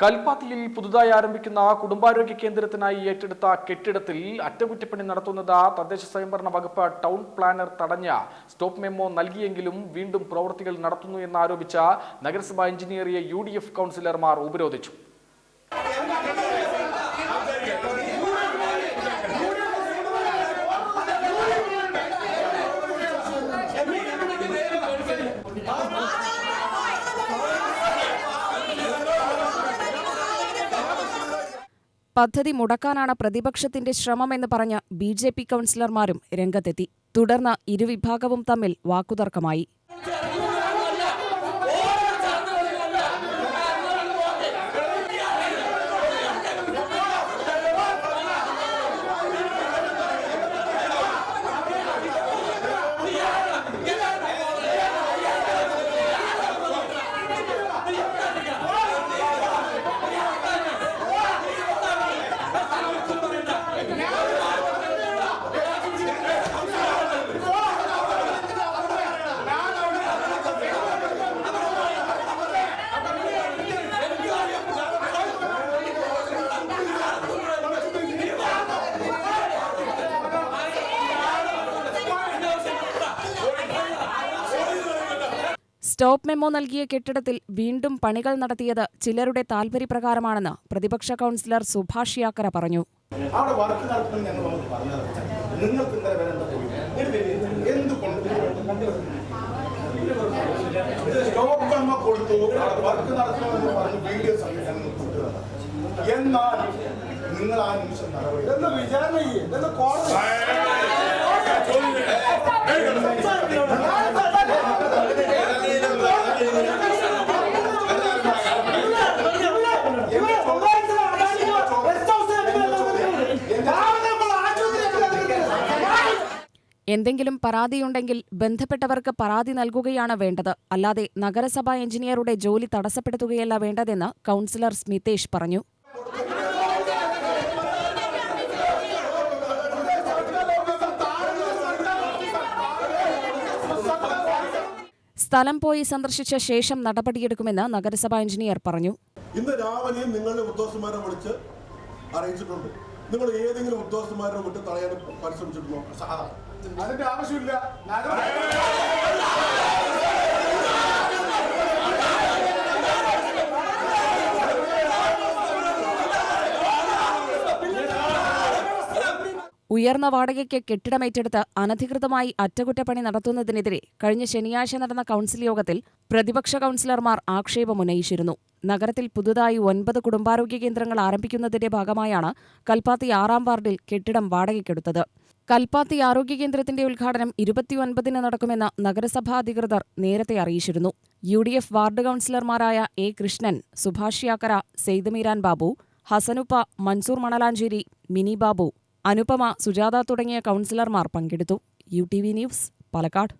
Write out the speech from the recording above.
കൽപ്പാത്തിയിൽ പുതുതായി ആരംഭിക്കുന്ന കുടുംബാരോഗ്യ കേന്ദ്രത്തിനായി ഏറ്റെടുത്ത കെട്ടിടത്തിൽ അറ്റകുറ്റപ്പണി നടത്തുന്നത് തദ്ദേശ സ്വയംഭരണ വകുപ്പ് ടൗൺ പ്ലാനർ തടഞ്ഞ സ്റ്റോപ്പ് മെമ്മോ നൽകിയെങ്കിലും വീണ്ടും പ്രവൃത്തികൾ നടത്തുന്നു എന്നാരോപിച്ച നഗരസഭാ എഞ്ചിനീയറിയെ യു കൗൺസിലർമാർ ഉപരോധിച്ചു. പദ്ധതി മുടക്കാനാണ് പ്രതിപക്ഷത്തിന്റെ ശ്രമമെന്ന് പറഞ്ഞ് ബി ജെ പി കൗൺസിലർമാരും രംഗത്തെത്തി. തുടർന്ന് ഇരുവിഭാഗവും തമ്മിൽ വാക്കുതർക്കമായി. സ്റ്റോപ്പ് മെമ്മോ നൽകിയ കെട്ടിടത്തിൽ വീണ്ടും പണികൾ നടത്തിയത് ചിലരുടെ താൽപര്യപ്രകാരമാണെന്ന് പ്രതിപക്ഷ കൗൺസിലർ സുഭാഷ് യാക്കര പറഞ്ഞു. എന്നാൽ നിങ്ങൾ ആ നിമിഷം നടപടി ഇതൊന്ന് വിചാരണ ഇതൊന്ന് കോടതി എന്തെങ്കിലും പരാതിയുണ്ടെങ്കിൽ ബന്ധപ്പെട്ടവർക്ക് പരാതി നൽകുകയാണ് വേണ്ടത്. അല്ലാതെ നഗരസഭാ എഞ്ചിനീയറുടെ ജോലി തടസ്സപ്പെടുത്തുകയല്ല വേണ്ടതെന്ന് കൗൺസിലർ സ്മിതേഷ് പറഞ്ഞു. സ്ഥലം പോയി സന്ദർശിച്ച ശേഷം നടപടിയെടുക്കുമെന്ന് നഗരസഭാ എഞ്ചിനീയർ പറഞ്ഞു. ഇന്ന് രാവിലെ നിങ്ങളുടെ ഉദ്യോഗസ്ഥന്മാരെ വിളിച്ച് അറിയിച്ചിട്ടുണ്ട്. നിങ്ങൾ ഏതെങ്കിലും ഉദ്യോഗസ്ഥന്മാരെ വിട്ട് തടയാൻ പരിശ്രമിച്ചിട്ടുണ്ടോ? അതിന്റെ ആവശ്യമില്ല. ഉയർന്ന വാടകയ്ക്ക് കെട്ടിടമേറ്റെടുത്ത് അനധികൃതമായി അറ്റകുറ്റപ്പണി നടത്തുന്നതിനെതിരെ കഴിഞ്ഞ ശനിയാഴ്ച നടന്ന കൗൺസിൽ യോഗത്തിൽ പ്രതിപക്ഷ കൗൺസിലർമാർ ആക്ഷേപമുന്നയിച്ചിരുന്നു നഗരത്തിൽ പുതുതായി ഒൻപത് കുടുംബാരോഗ്യ കേന്ദ്രങ്ങൾ ആരംഭിക്കുന്നതിന്റെ ഭാഗമായാണ് കൽപ്പാത്തി ആറാം വാർഡിൽ കെട്ടിടം വാടകയ്ക്കെടുത്തത്. കൽപ്പാത്തി ആരോഗ്യ കേന്ദ്രത്തിന്റെ ഉദ്ഘാടനം ഇരുപത്തിയൊൻപതിന് നടക്കുമെന്ന് നഗരസഭാ അധികൃതർ നേരത്തെ അറിയിച്ചിരുന്നു. യു ഡി എഫ് വാർഡ് കൗൺസിലർമാരായ എ കൃഷ്ണൻ സുഭാഷ് യാക്കര സെയ്ദമീരാൻ ബാബു ഹസനുപ്പ മൻസൂർ മണലാഞ്ചേരി മിനി ബാബു അനുപമ സുജാത തുടങ്ങിയ കൗൺസിലർമാർ പങ്കെടുത്തു. U T V news Palakkad.